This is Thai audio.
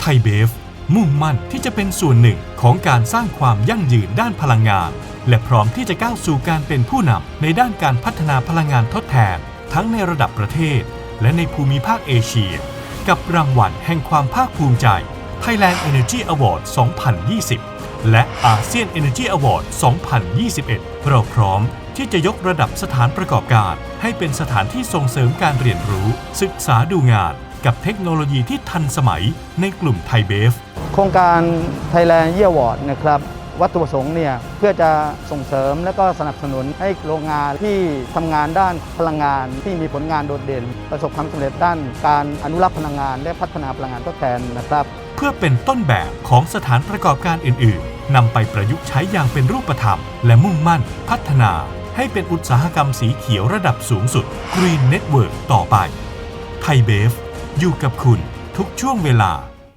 ไทยเบฟ มุ่งมั่นที่จะเป็นส่วนหนึ่งของการสร้างความยั่งยืนด้านพลังงาน และพร้อมที่จะก้าวสู่การเป็นผู้นำในด้านการพัฒนาพลังงานทดแทน ทั้งในระดับประเทศ และในภูมิภาคเอเชีย กับรางวัลแห่งความภาคภูมิใจ Thailand Energy Award 2020 และ ASEAN Energy Award 2021 เราพร้อมที่จะยกระดับสถานประกอบการ ให้เป็นสถานที่ส่งเสริมการเรียนรู้ ศึกษาดูงาน กับเทคโนโลยีที่ทันสมัยในกลุ่มไทยเบฟ โครงการ Thailand Year Award นะครับวัตถุประสงค์เนี่ยเพื่อจะส่งเสริมและก็สนับสนุนให้โรงงานที่ทำงานด้านพลังงาน ที่มีผลงานโดดเด่น ประสบความสำเร็จด้านการอนุรักษ์พลังงาน และพัฒนาพลังงานทดแทนนะครับ เพื่อเป็นต้นแบบของสถานประกอบการอื่น ๆนำไปประยุกต์ใช้อย่างเป็นรูปธรรม และมุ่งมั่น พัฒนา ให้เป็นอุตสาหกรรมสีเขียวระดับสูงสุด Green Network ต่อไปไทยเบฟ อยู่กับคุณทุกช่วงเวลา